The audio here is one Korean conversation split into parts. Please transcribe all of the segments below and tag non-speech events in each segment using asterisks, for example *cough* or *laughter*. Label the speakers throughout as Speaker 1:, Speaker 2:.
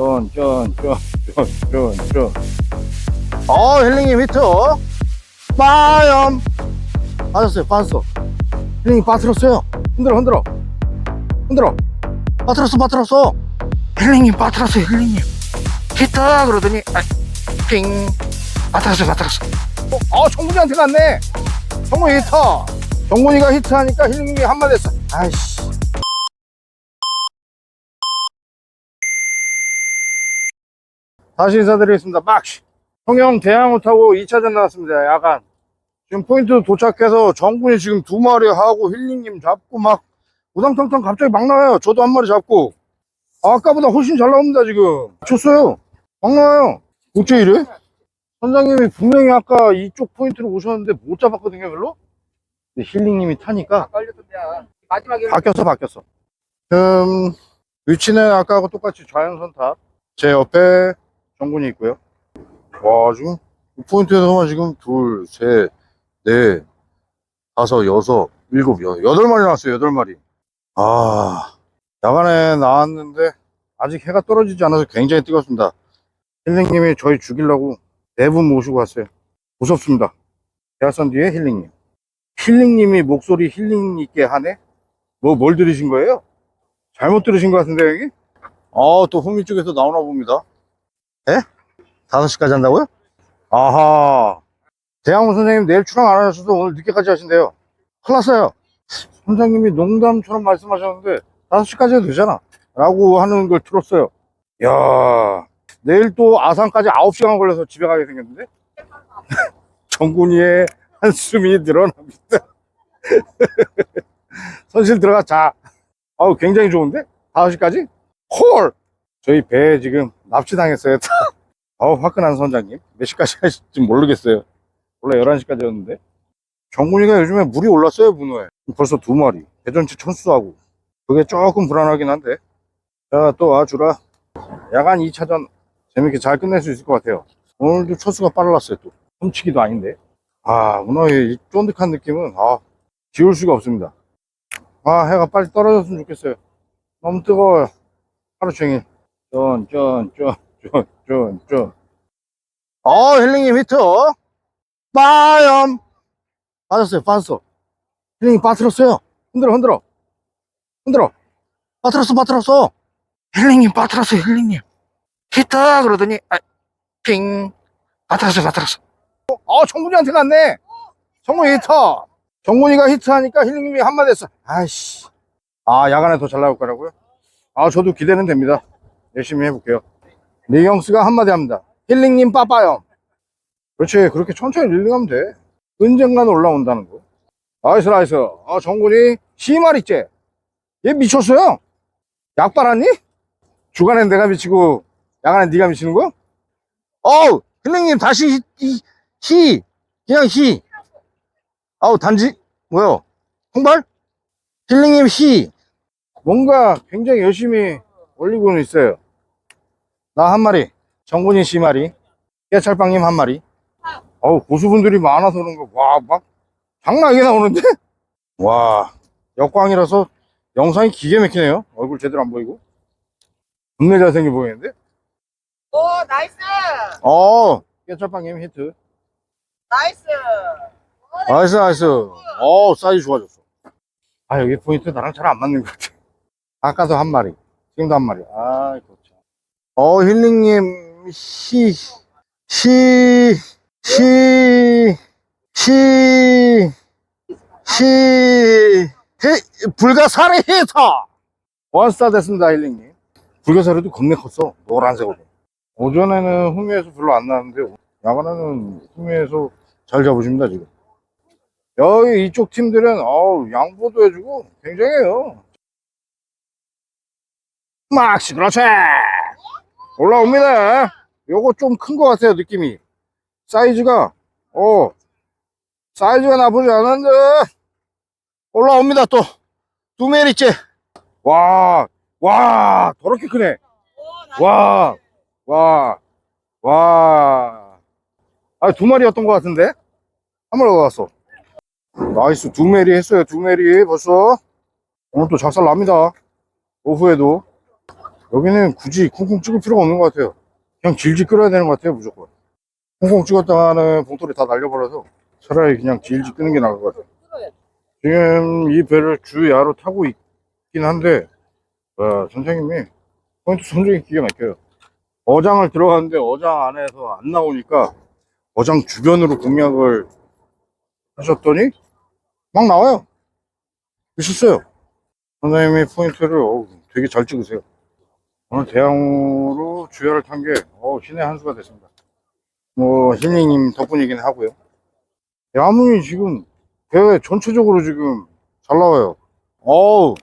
Speaker 1: 쫀, 쫀, 쫀, 쫀, 쫀, 쫀. 어, 힐링님 히트. 빠염. 빠졌어요, 빠졌어. 힐링이 빠뜨렸어요. 흔들어, 흔들어. 흔들어. 빠뜨렸어, 빠뜨렸어. 힐링님 빠뜨렸어요, 힐링님. 히트! 그러더니, 아, 띵. 빠뜨렸어, 빠뜨렸어. 어, 어, 정군이한테 갔네. 정군이 히트. 정군이가 히트하니까 힐링님이 한마디 했어. 아이씨. 다시 인사드리겠습니다. 막시. 통영 대항호 타고 2차전 나왔습니다. 야간. 지금 포인트 도착해서 정군이 지금 두 마리 하고 힐링님 잡고 막 우당탕탕 갑자기 막 나와요. 저도 한 마리 잡고. 아까보다 훨씬 잘 나옵니다, 지금. 쳤어요. 막 나와요. 어째 이래? 선장님이 분명히 아까 이쪽 포인트로 오셨는데 못 잡았거든요, 별로? 근데 힐링님이 타니까
Speaker 2: 마지막에
Speaker 1: 바뀌었어, 바뀌었어. 음, 위치는 아까하고 똑같이 좌연선탑. 제 옆에 정군이 있고요. 와, 지금 이 포인트에서만 지금 둘, 셋, 넷, 다섯, 여섯, 일곱, 여, 여덟 마리 나왔어요, 여덟 마리. 아, 야간에 나왔는데 아직 해가 떨어지지 않아서 굉장히 뜨겁습니다. 힐링님이 저희 죽이려고 네 분 모시고 왔어요. 무섭습니다. 대화선 뒤에 힐링님. 힐링님이 목소리 힐링 있게 하네? 뭐, 뭘 들으신 거예요? 잘못 들으신 것 같은데, 여기? 어, 또 후미 쪽에서 나오나 봅니다. 에? 5시까지 한다고요? 아하. 대학원 선생님 내일 출항 안 하셔서 오늘 늦게까지 하신대요. 큰일 났어요. 선생님이 농담처럼 말씀하셨는데, 5시까지 해도 되잖아. 라고 하는 걸 들었어요. 야 내일 또 아산까지 9시간 걸려서 집에 가게 생겼는데? *laughs* 정군이의 한숨이 늘어납니다. *laughs* 선실 들어가 자. 아우, 굉장히 좋은데? 5시까지? 콜! 저희 배에 지금 납치당했어요. *laughs* 아우, 화끈한 선장님. 몇 시까지 하실지 모르겠어요. 원래 11시까지였는데. 정군이가 요즘에 물이 올랐어요, 문어에. 벌써 두 마리. 배 전체 천수하고. 그게 조금 불안하긴 한데. 자, 또 와주라. 야간 2차전 재밌게 잘 끝낼 수 있을 것 같아요. 오늘도 초수가 빨랐어요, 또. 훔치기도 아닌데. 아, 문어의 이 쫀득한 느낌은, 아, 지울 수가 없습니다. 아, 해가 빨리 떨어졌으면 좋겠어요. 너무 뜨거워요. 하루 종일. 쫀, 쫀, 쫀, 쫀, 쫀, 쫀. 어, 힐링님 히트. 빠염. 빠졌어요, 빠졌어. 힐링이 빠뜨렸어요. 흔들어, 흔들어. 흔들어. 빠뜨렸어, 빠뜨렸어. 힐링님 빠뜨렸어요, 힐링님. 히트! 그러더니, 아, 핑. 빠뜨렸어, 빠뜨렸어. 어, 정군이한테 갔네. 정군이 히트. 정군이가 히트하니까 힐링님이 한마디 했어. 아이씨. 아, 야간에 더 잘 나올 거라고요? 아, 저도 기대는 됩니다. 열심히 해볼게요. 리경스가 한마디 합니다. 힐링님 빠빠요. 그렇지. 그렇게 천천히 릴링하면 돼. 언젠간 올라온다는 거. 나이스, 나이스. 아, 정군이 시마리째. 얘 미쳤어요. 약 빨았니? 주간엔 내가 미치고, 야간엔 네가 미치는 거? 어우, 힐링님 다시 히, 히, 히. 그냥 히. 아우, 단지, 뭐요? 통발? 힐링님 히. 뭔가 굉장히 열심히 올리고는 있어요. 나 한 마리, 정군이 씨 마리, 깨찰빵님 한 마리. 어우, 고수분들이 많아서 그런가, 와, 막, 장난하게 나오는데? *laughs* 와, 역광이라서 영상이 기계 막히네요. 얼굴 제대로 안 보이고. 겁내 잘생겨 보이는데?
Speaker 2: 오 나이스
Speaker 1: 어, 깨찰빵님 히트.
Speaker 2: 나이스
Speaker 1: 나이스, 나이스. 어, 사이즈 좋아졌어. 아, 여기 포인트 나랑 잘 안 맞는 것 같아. 아까도 한 마리, 지금도 한 마리. 아, 그렇죠. 어, 힐링님, 시, 시, 시, 시, 시, 히, 불가사리 히터! 원스타 됐습니다, 힐링님. 불가사리도 겁내 컸어, 노란색으로. 오전에는 후미에서 별로 안 나왔는데, 야간에는 후미에서 잘 잡으십니다, 지금. 여기 이쪽 팀들은 어우 양보도 해주고 굉장해요. 막시 그렇지. 올라옵니다. 요거 좀 큰 것 같아요 느낌이. 사이즈가 어 사이즈가 나쁘지 않은데. 올라옵니다 또. 두 메리째. 와 와 더럽게 크네. 와 와 와. 아두 마리였던 것 같은데? 한 마리 올라갔어. 나이스 두 메리 했어요 두 메리. 벌써. 오늘 또 작살 납니다. 오후에도 여기는 굳이 쿵쿵 찍을 필요가 없는 것 같아요. 그냥 질질 끌어야 되는 것 같아요, 무조건. 쿵쿵 찍었다가는 봉돌이 다 날려버려서 차라리 그냥 질질 끄는 게 나을 것 같아요. 지금 이 배를 주야로 타고 있긴 한데, 와, 선생님이 포인트 선정이 기가 막혀요. 어장을 들어갔는데 어장 안에서 안 나오니까 어장 주변으로 공략을 하셨더니 막 나와요. 있었어요. 선생님이 포인트를 되게 잘 찍으세요. 오늘 대항으로 주야를 탄게 어, 신의 한 수가 됐습니다. 뭐 힐링님 덕분이긴 하고요. 야문이 지금 대회 전체적으로 지금 잘 나와요. 어우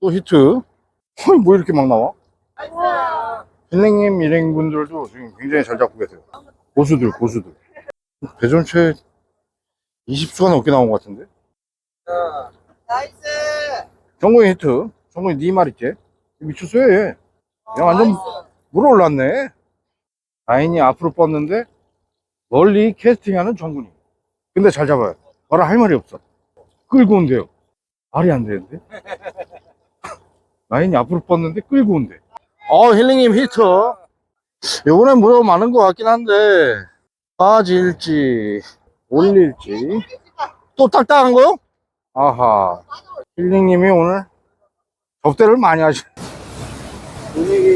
Speaker 1: 또 히트. 어이 뭐 이렇게 막 나와? 힐링님 일행분들도 지금 굉장히 잘 잡고 계세요. 고수들 고수들. 배 전체 20수가 넘게 나온 것 같은데?
Speaker 2: 나이스.
Speaker 1: 정국이 히트. 정국이 니말 있지? 미쳤어요 얘. 야 완전 물어 올랐네. 라인이 앞으로 뻗는데 멀리 캐스팅하는 정군이. 근데 잘 잡아요. 뭐라 할 말이 없어. 끌고 온대요. 말이 안 되는데. *laughs* 라인이 앞으로 뻗는데 끌고 온대. 어 힐링님 히트. 요번엔 물어 많은 것 같긴 한데 빠질지 올릴지 또 딱딱한 거요? 아하. 힐링님이 오늘 접대를 많이 하시.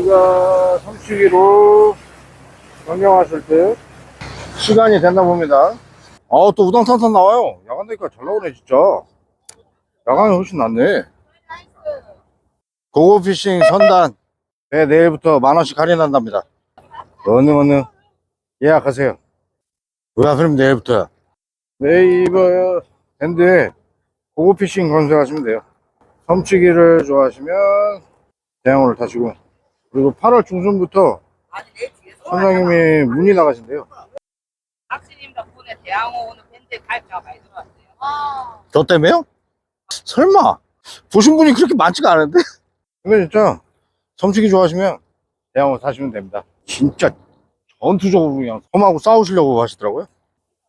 Speaker 1: 분위기가 삼치기로 변경하실 때 시간이 됐나 봅니다. 아, 또 우당탕탕 나와요. 야간 되니까 잘 나오네, 진짜. 야간이 훨씬 낫네. 고고피싱 선단. 네, 내일부터 만원씩 할인한답니다. 어느, 어느, 예약하세요. 왜 하필이면 내일부터야? 네이버 밴드에 고고피싱 검색하시면 돼요. 섬치기를 좋아하시면 대형으로 타시고 그리고 8월 중순부터. 선장님이 문의 나가신대요.
Speaker 2: 박스님 덕분에 대항호 오는 밴드 가입자가 많이 들어왔어요.
Speaker 1: 저 때문에요? 설마 보신 분이 그렇게 많지가 않은데? 근데 진짜 섬치기 좋아하시면 대형으로 타시면 됩니다. 진짜 전투적으로 그냥 섬하고 싸우시려고 하시더라고요.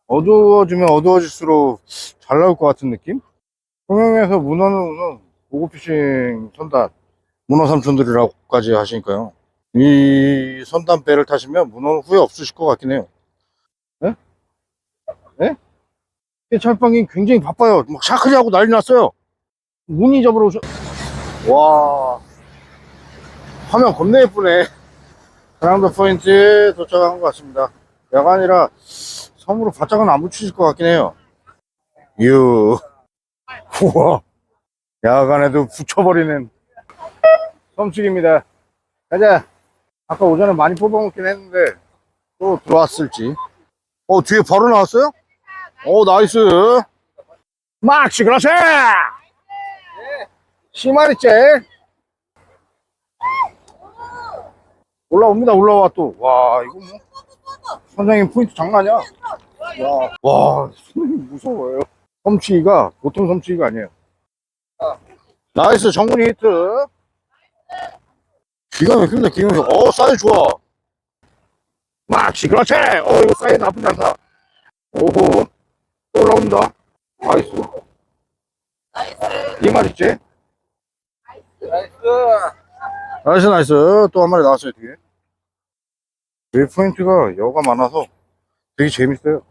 Speaker 1: 어두워지면 어두워질수록 잘 나올 것 같은 느낌? 통영에서 문어는 우선 고고피싱 선단 문어 삼촌들이라고까지 하시니까요. 이 선단배를 타시면 문어는 후회 없으실 것 같긴 해요. 예? 예? 이 철방이 굉장히 바빠요. 막 샤크리 하고 난리 났어요. 문이 잡으러 오셔. 와. 화면 겁나 예쁘네. 사랑도 포인트에 도착한 것 같습니다. 야간이라 섬으로 바짝은 안 붙이실 것 같긴 해요. 유. *laughs* 우와. 야간에도 붙여버리는 섬치기입니다. 가자. 아까 오전에 많이 뽑아먹긴 했는데 또 들어왔을지. 어, 뒤에 바로 나왔어요? 오, 나이스. 막시, 그렇지! 시마리째. 올라옵니다, 올라와 또. 와, 이거 뭐. 선장님 포인트 장난 아니야. 와, 와, 선생님 무서워요. 섬치기가 보통 섬치기가 아니에요. 나이스, 정군이 히트. 기가 막힙니다, 기가 막혀. 어, 사이즈 좋아. 막시, 그렇지! 어, 이거 사이즈 나쁘지 않다. 오호. 또 올라온다. 나이스. 이 말이지?
Speaker 2: 나이스.
Speaker 1: 나이스, 나이스. 또 한 마리 나왔어요, 뒤에. 웨 포인트가 여가 많아서 되게 재밌어요.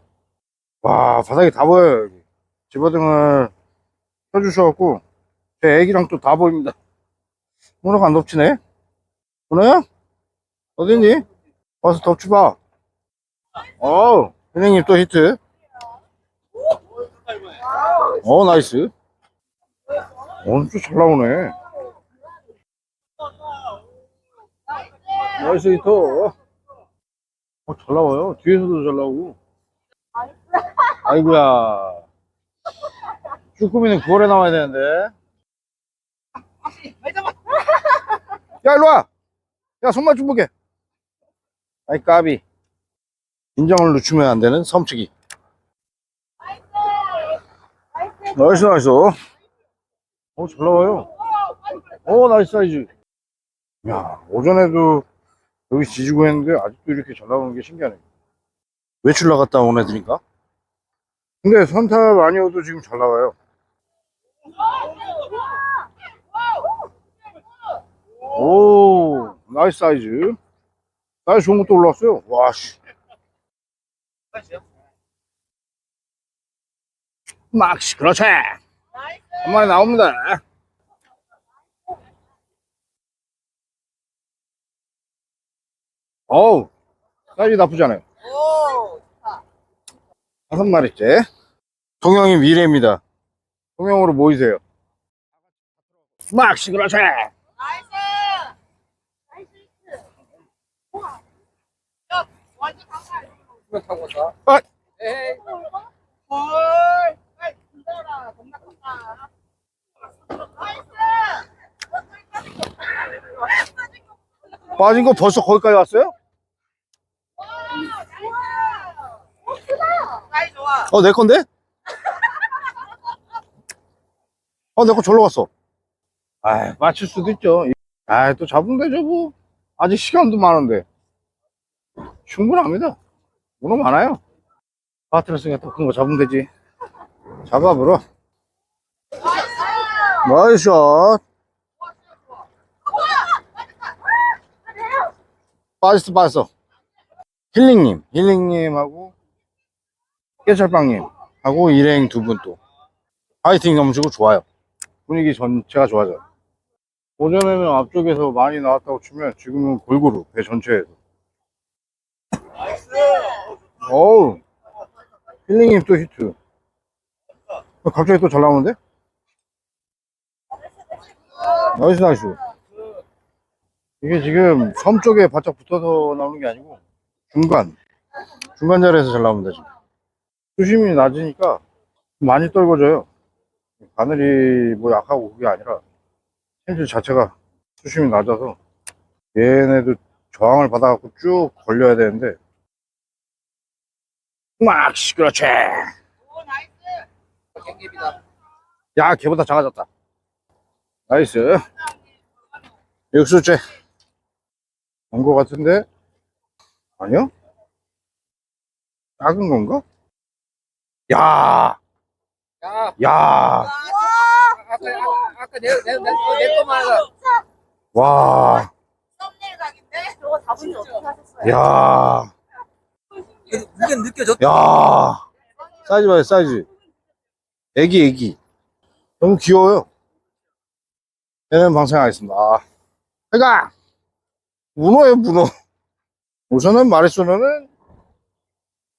Speaker 1: 와, 바닥이 다 보여요, 여기. 집어등을 펴주셔갖고, 제 애기랑 또 다 보입니다. 문어가 안 덮치네? 문어야? 어딨니? 와서 덮쳐봐. 어우, 선생님 또 히트. 어, 나이스. 어, 진짜 잘 나오네. 나이스 히트. 어, 잘 나와요. 뒤에서도 잘 나오고. 아이고야. 쭈꾸미는 9월에 나와야 되는데. 야, 일로 와! 야, 손맛 좀 보게. 아이, 까비. 인정을 늦추면 안 되는 섬치기. 나이스, 나이스. 어, 잘 나와요. 어, 나이스 사이즈. 야, 오전에도 여기 지지고 했는데 아직도 이렇게 잘 나오는 게 신기하네. 외출 나갔다 온 애들인가? 근데 선탑 아니어도 지금 잘 나와요. 오, 나이스 사이즈. 사이즈 좋은 것도 올라왔어요. 와, 씨. 막시, 그렇지.
Speaker 2: 나이스.
Speaker 1: 한 마리 나옵니다. 어우, 사이즈 나쁘지 않아요.
Speaker 2: 오.
Speaker 1: 다섯 마리째. 동영이 미래입니다. 동영으로 모이세요. 막시, 그렇지.
Speaker 2: 나이스. 나이스. 우와. 야, 완전 강할.
Speaker 3: 타고 가.
Speaker 1: 아,
Speaker 3: 에이,
Speaker 2: 헐. 빨리 들어라. 겁나 컸다.
Speaker 1: 빠진 거 벌써 거기까지 왔어요?
Speaker 2: 사이 좋아.
Speaker 1: 어, 내 건데? 어, 내 거 절로 갔어. 아, 맞출 수도 있죠. 아, 또 잡으면 되죠, 뭐. 아직 시간도 많은데. 충분합니다. 문어 많아요. 파트너스가 또큰 거 잡으면 되지. 잡아보러. 나이스 샷. 빠졌어, 빠졌어. 힐링님, 힐링님하고 깨철빵님 하고 일행 두 분 또. 파이팅 넘치고 좋아요. 분위기 전체가 좋아져요. 오전에는 앞쪽에서 많이 나왔다고 치면 지금은 골고루 배 전체에서. 어우, 힐링님 또 히트. 어, 갑자기 또 잘 나오는데? 나이스, 나이스. 이게 지금 섬 쪽에 바짝 붙어서 나오는 게 아니고 중간, 중간 자리에서 잘 나옵니다, 지금. 수심이 낮으니까 많이 떨궈져요. 바늘이 뭐 약하고 그게 아니라 캔질 자체가 수심이 낮아서 얘네도 저항을 받아갖고 쭉 걸려야 되는데 막 씨, 그렇지. 야 걔보다 작아졌다 나이스 육수째 온거 같은데 아니요 작은 건가? 야,
Speaker 3: 야,
Speaker 1: 야,
Speaker 2: 와.
Speaker 3: 아까, 아까, 아까 내, 내, 내, 내 거만.
Speaker 1: 와,
Speaker 2: 썸네일 각인데? 저거 잡은 지 어떻게 하셨어요?
Speaker 1: 야,
Speaker 3: 무게 느껴졌다.
Speaker 1: 야, 사이즈 봐요, 사이즈. 애기, 애기. 너무 귀여워요. 얘는 방생하겠습니다. 아, 그러니까, 문어예요, 문어. 우선은 마리수는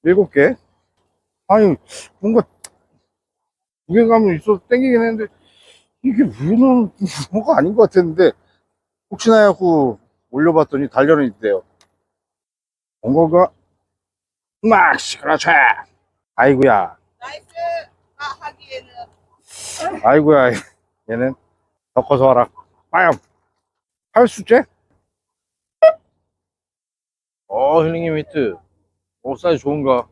Speaker 1: 7개. 아니, 뭔가, 무게감은 있어서 땡기긴 했는데, 이게 문어, 문어가 아닌 것 같았는데, 혹시나 해갖고 올려봤더니 단련이 있대요. 본거가, 막, 그렇지. 아이고야,
Speaker 2: 나이스. 아, 하기에는.
Speaker 1: 아이고야, 얘는 더 커서 와라. 빠염. 팔수째? 어, 힐링님 히트. 오, 사이즈 좋은가?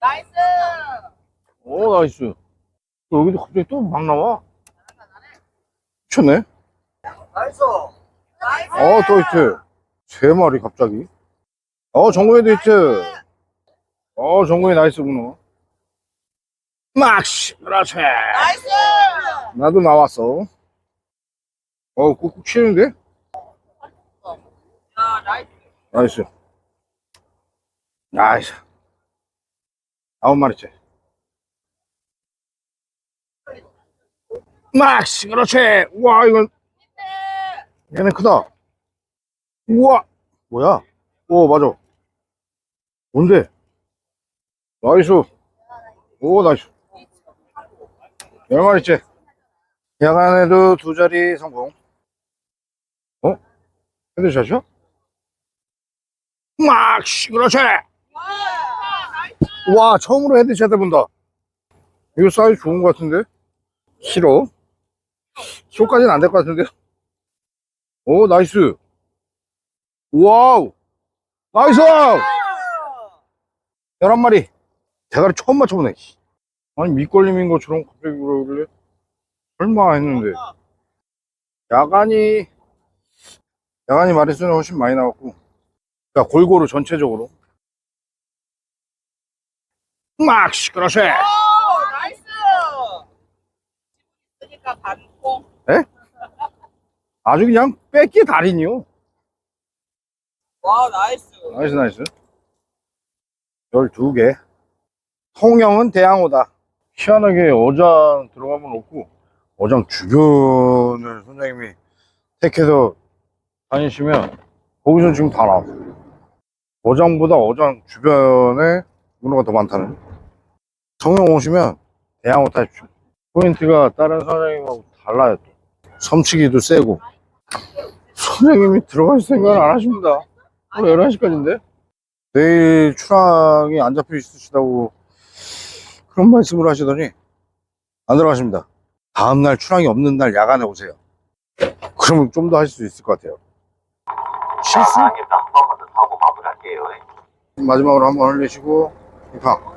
Speaker 2: 나이스.
Speaker 1: 오, 나이스. 또 여기도 갑자기 또 막 나와. 미쳤네.
Speaker 3: 나이스.
Speaker 2: 나이스.
Speaker 1: 어, 또 히트. 세 마리 갑자기. 어, 정국이도 히트. 어, 정국이 나이스 문어. 막시. 그렇지.
Speaker 2: 나이스.
Speaker 1: 나도 나왔어. 어, 꾹꾹 치는데?
Speaker 2: 야, 나이스.
Speaker 1: 나이스. 나이스. 아홉 마리째. 막시, 그렇지. 우와, 이건, 얘네 크다. 우와, 뭐야? 오, 맞아. 뭔데? 나이스. 오, 나이스. 열 마리째. 야간에도 두 자리 성공. 어? 헤드샷이야? 막, 씨, 그렇지. 와, 처음으로 헤드샷 해본다. 이거 사이즈 좋은 것 같은데? 싫어. 쇼까지는 안 될 것 같은데? 오, 나이스. 와우. 나이스! 11마리. 대가리 처음 맞춰보네. 씨. 아니, 밑걸림인 것처럼 갑자기 그러길래. 설마 했는데. 야간이, 야간이 마리수는 훨씬 많이 나왔고. 그러니까 골고루 전체적으로. 막 시끄러세.
Speaker 2: 오, 나이스. 그러니까 반공.
Speaker 1: 에? 아주 그냥 뺏기 달인이요.
Speaker 3: 와 나이스
Speaker 1: 나이스, 나이스. 12개. 통영은 대양호다. 희한하게 어장 들어가면 없고, 어장 주변을 선장님이 택해서 다니시면, 거기서 지금 다 나왔어요. 어장보다 어장 주변에 문어가 더 많다는. 통영 오시면 대양호 타십시오. 포인트가 다른 선장님하고 달라요. 또. 섬치기도 세고. 선장님이 들어갈 생각을 안 하십니다. 어, 11시까지인데? 내일 출항이 안 잡혀 있으시다고 그런 말씀을 하시더니 안 들어가십니다. 다음날 출항이 없는 날 야간에 오세요. 그러면 좀 더 할 수 있을 것 같아요. 실수?
Speaker 4: 아닙니다. 한 번만 더 타고 마무리할게요.
Speaker 1: 마지막으로 한번 흘리시고 입항.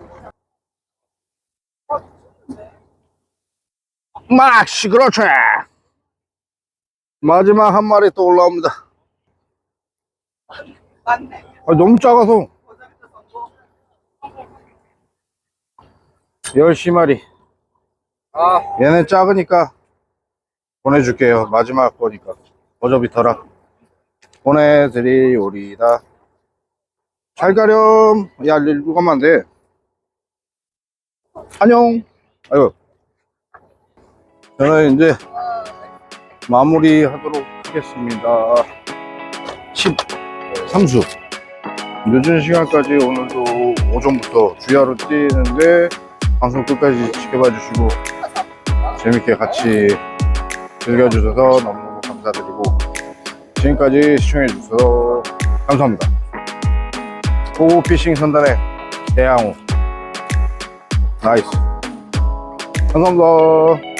Speaker 1: 막시 그렇지. 마지막 한 마리 또 올라옵니다.
Speaker 2: 맞네.
Speaker 1: 아, 너무 작아서 10마리.
Speaker 3: 아.
Speaker 1: 얘네 작으니까 보내줄게요. 마지막 거니까. 어차피 더라. 보내드리오리다. 잘 가렴. 야 일로 가면 안돼. 안녕. 아유 저는 이제 마무리 하도록 하겠습니다. 13수. 늦은 시간까지 오늘도 오전부터 주야로 뛰는데 방송 끝까지 지켜봐 주시고 재밌게 같이 즐겨주셔서 너무너무 감사드리고 지금까지 시청해 주셔서 감사합니다. 호피싱 선단의 대양호. 나이스. 감사합니다